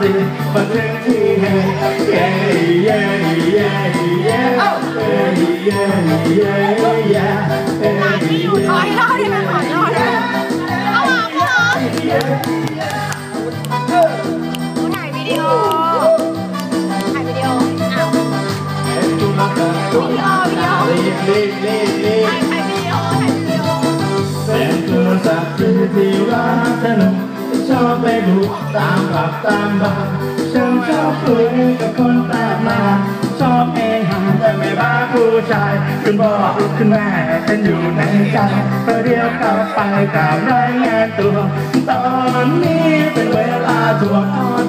สิมาถึงที่แห่งเย้เย้เย้เย้เย้เย้เย้เย้ที่อยู่ถอยรอดได้ไหมถอยรอดได้ไหมเข้ามาเข้ามาถ่ายวิดีโอถ่ายวิดีโออ้าวรีบรีบรีบรี อบไปดูตามผับตามบาร์ฉันชอบคุยกับคนแปลกหน้าชอบเองหาแต่ไม่บ้าผู้ชายคุณพ่อคุณแม่ฉันอยู่ในใจประเดียวกลับไปกับรายงานตัว ตอนนี้เป็นเวลาทวงขอน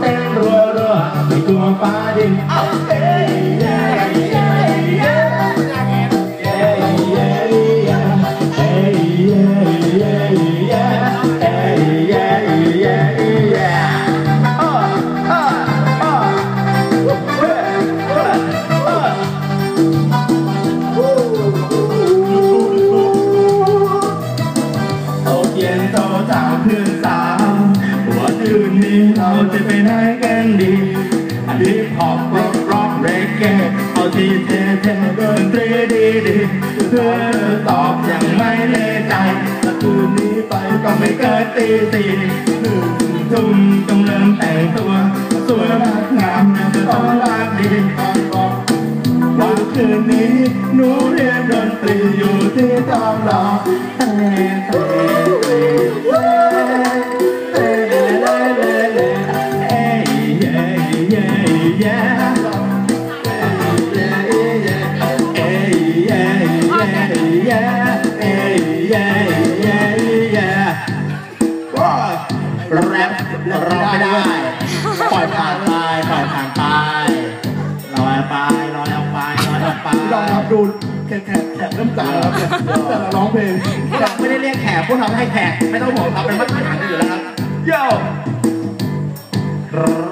ที่เท่เท่ดนตรีดีดีเธอตอบอย่างไม่แน่ใจถ้าคืนนี้ไปก็ไม่เกินตีสี่หนึ่งทุ่มต้องเริ่มแต่งตัวสวยมากงามจะต้องรักดีว่าคืนนี้หนูเรียนดนตรีอยู่ที่ทองหล่อ ไปลอยออกไปลอยออกไปลองรับดูแขกแขกแขกเริ่มจายแล้วเนี่ยแต่เราร้องเพลงเราไม่ได้เรียกแขกพวกเราให้แขกไม่ต้องห่วงครับเป็นมาตรฐานอยู่แล้วครับโย่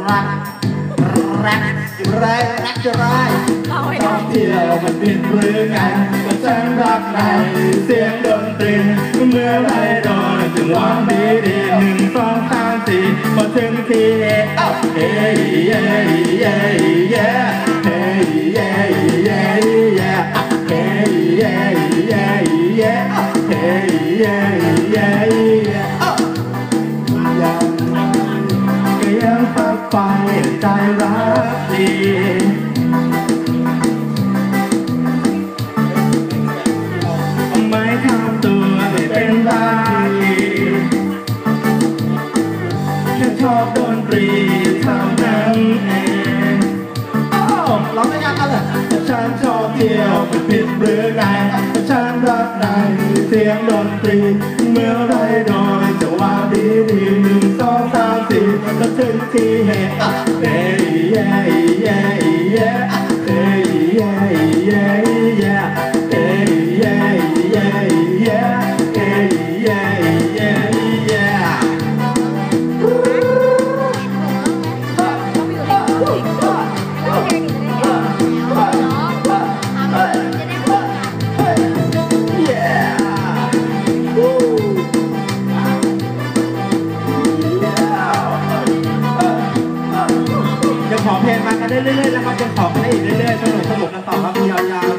รักรักอยู่ไรรักจะไรเราไม่ได้องเที่ยวมันบินหรือไงก็ฉันรักในเสียงดนตรีเมื่อไรโดนถึงวันดีดีหนึ่งสองสามสี่พอถึงที่เอ้าเฮ้ยเย้เใจรักดีไม่ทำตัวไม่เป็นไรแค่ชอบดนตรีเท่านั้นเองอ้าวร้องได้ยังกันเลยฉันชอบเที่ยวเป็นผิดหรือไงฉันรักในเสียงดนตรีเมื่อไรโดยจะว่าดีดี thân si he a e yeah. e เรื่อยๆนะครับจะสอบให้อีกเรื่อยๆสนุกสนุกกันต่อครับยาวๆ